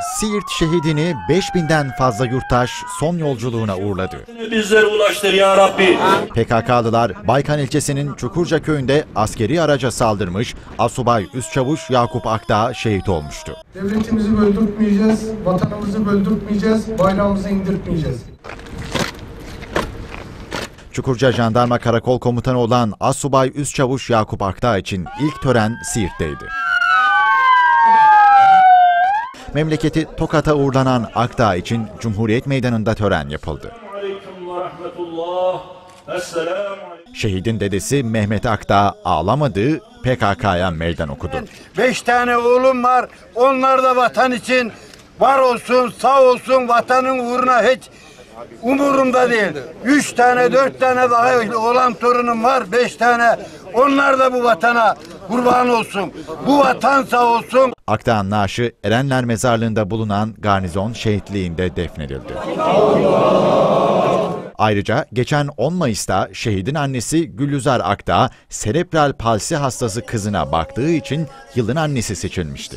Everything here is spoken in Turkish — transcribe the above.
Siirt şehidini 5000'den fazla yurttaş son yolculuğuna uğurladı. Bizlere ulaştır ya Rabbi. PKK'lılar Baykan ilçesinin Çukurca köyünde askeri araca saldırmış, Asubay Üstçavuş Yakup Akdağ şehit olmuştu. Devletimizi böldürtmeyeceğiz, vatanımızı böldürtmeyeceğiz, bayrağımızı indirtmeyeceğiz. Çukurca Jandarma Karakol Komutanı olan Asubay Üstçavuş Yakup Akdağ için ilk tören Siirt'teydi. Memleketi Tokat'a uğurlanan Akdağ için Cumhuriyet Meydanı'nda tören yapıldı. Şehidin dedesi Mehmet Akdağ ağlamadığı PKK'ya meydan okudu. Beş tane oğlum var. Onlar da vatan için var olsun, sağ olsun, vatanın uğruna hiç umurumda değil. Üç tane, dört tane daha olan torunum var. Beş tane. Onlar da bu vatana kurban olsun. Bu vatan sağ olsun. Akdağ'ın naaşı Erenler Mezarlığı'nda bulunan garnizon şehitliğinde defnedildi. Ayrıca geçen 10 Mayıs'ta şehidin annesi Gülüzar Akdağ, serebral palsi hastası kızına baktığı için yılın annesi seçilmişti.